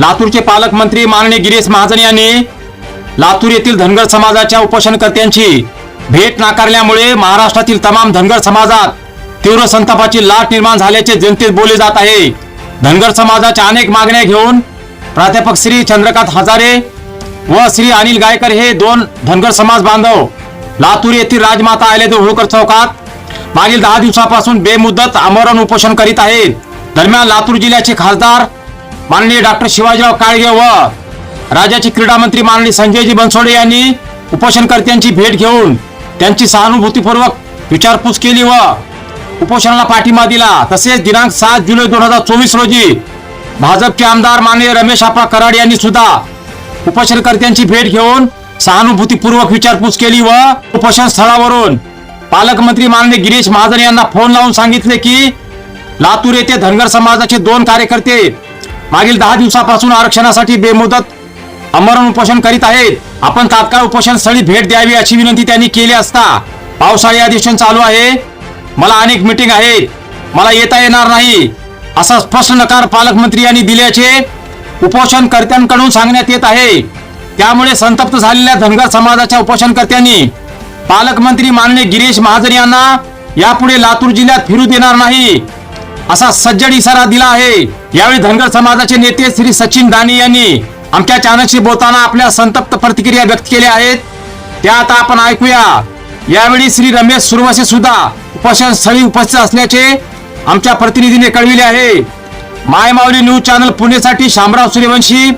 लातूरचे पालकमंत्री माननीय गिरीश महाजन यांनी लातूर येथील धनगर समाजाच्या उपोषणकर्त्यांची भेट नाकारल्यामुळे महाराष्ट्रातील तमाम धनगर समाजात तीव्र संतापाची लाट निर्माण झाल्याचे जनतेत बोलले जात आहे. धनगर समाजाच्या अनेक मागण्या घेऊन प्राध्यापक श्री चंद्रकांत हजारे व श्री अनिल गायकर हे दोन धनगर समाज बांधव लातूर येथील राजमाता अहिल्यादेवी होळकर चौकात मागील दहा दिवसापासून बेमुदत आमरण उपोषण करीत आहेत. दरम्यान लातूर जिल्ह्याचे खासदार माननीय डॉक्टर शिवाजीराव काळगे व राज्याचे क्रीडा मंत्री माननीय संजयजी बनसोडे यांनी उपोषणकर्त्यांची भेट घेऊन त्यांची सहानुभूतीपूर्वक विचारपूस केली व उपोषणाला पाठिंबा दिला. तसेच दिनांक सात जुलै दोन हजार चोवीस रोजी भाजपचे आमदार माननीय रमेश आपा कराड यांनी सुद्धा उपोषणकर्त्यांची भेट घेऊन सहानुभूतीपूर्वक विचारपूस केली व उपोषण स्थळावरून पालकमंत्री माननीय गिरीश महाजन यांना फोन लावून सांगितले की लातूर येथे धनगर समाजाचे दोन कार्यकर्ते मागील दहा दिवसापासून आरक्षणासाठी बेमुदत अमरण उपोषण करीत आहेत. आपण तात्काळ उपोषण स्थळी भेट द्यावी अशी विनंती त्यांनी केली असता पावसाळी अधिवेशन चालू आहे. मला अनेक मिटिंग आहेत. मला येता येणार नाही. असा स्पष्ट नकार पालकमंत्री यांनी दिल्याचे उपोषणकर्त्यांकडून सांगण्यात येत आहे. त्यामुळे संतप्त झालेल्या धनगर समाजाच्या उपोषणकर्त्यांनी पालकमंत्री माननीय गिरीश महाजन यांना यापुढे लातूर जिल्ह्यात फिरू देणार नाही. असा सज्जड इशारा दिला आहे. यावेळी धनगर समाजाचे नेते श्री सचिन दानी यांनी आमच्या चॅनलशी बोलताना आपल्या संतप्त प्रतिक्रिया व्यक्त केल्या आहेत. त्या आता आपण ऐकूया. यावेळी श्री रमेश सुरवसे सुद्धा उपोषण स्थळी उपस्थित असल्याचे आमच्या प्रतिनिधीने कळविले आहे. माय माऊली न्यूज चॅनल पुणेसाठी शामराव सूर्यवंशी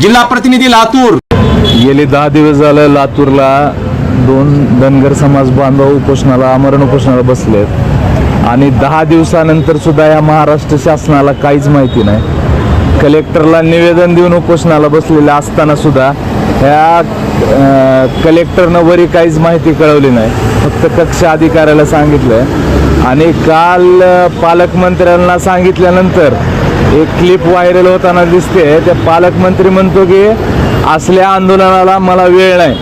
जिल्हा प्रतिनिधी लातूर. गेले दहा दिवस झालं लातूरला दोन धनगर समाज बांधव उपोषणाला आमरण उपोषणाला बसलेत. आणि दहा दिवसानंतर सुद्धा या महाराष्ट्र शासनाला काहीच माहिती नाही. कलेक्टरला निवेदन देऊन उपोषणाला बसलेले असताना सुद्धा ह्या कलेक्टरनं वरी काहीच माहिती कळवली नाही. फक्त कक्ष अधिकाऱ्याला सांगितलं आणि काल पालकमंत्र्यांना सांगितल्यानंतर एक क्लिप व्हायरल होताना दिसते. त्या पालकमंत्री म्हणतो की असल्या आंदोलनाला मला वेळ नाही.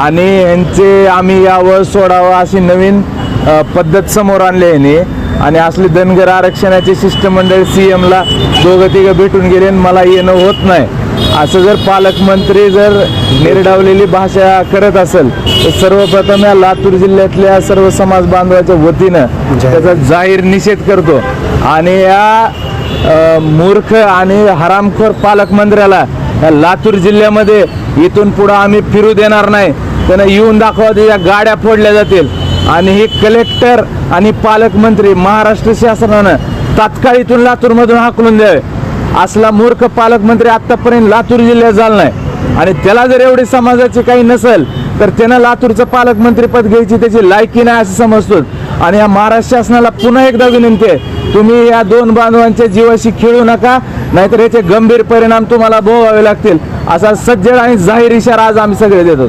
आणि यांचे आम्ही यावं सोडावं अशी नवीन पद्धत समोर आणली यांनी. आणि असली धनगर आरक्षणाचे शिष्टमंडळ सी एमला दोघं तिघं भेटून गेले आणि मला येणं होत नाही. असं जर पालकमंत्री जर निर्डावलेली भाषा करत असेल तर सर्वप्रथम या लातूर जिल्ह्यातल्या सर्व समाज बांधवाच्या वतीनं त्याचा जाहीर निषेध करतो. आणि या मूर्ख आणि हरामखोर पालकमंत्र्याला या लातूर जिल्ह्यामध्ये इथून पुढं आम्ही फिरू देणार नाही. त्यांना येऊन दाखवा या गाड्या फोडल्या जातील. आणि हे कलेक्टर आणि पालकमंत्री महाराष्ट्र शासनानं तात्काळ इथून लातूरमधून हाकलून द्यावे. असला मूर्ख पालकमंत्री आत्तापर्यंत लातूर जिल्ह्यात झाला नाही. आणि त्याला जर एवढी समाजाची काही नसेल तर त्यानं लातूरचं पालकमंत्रीपद घ्यायची त्याची लायकी नाही असं समजतो आणि या महाराष्ट्र शासनाला पुन्हा एकदा विनंती आहे तुम्ही या दोन बांधवांच्या जीवाशी खेळू नका नाहीतर याचे गंभीर परिणाम तुम्हाला भोगावे लागतील. असा सज्जड आणि जाहीर इशारा आज आम्ही सगळे देतो.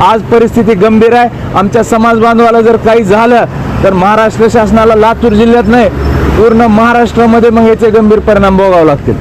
आज परिस्थिती गंभीर आहे. आमच्या समाज बांधवाला जर काही झालं तर महाराष्ट्र शासनाला लातूर जिल्ह्यात नाही पूर्ण महाराष्ट्रामध्ये मग याचे गंभीर परिणाम भोगावे लागतील.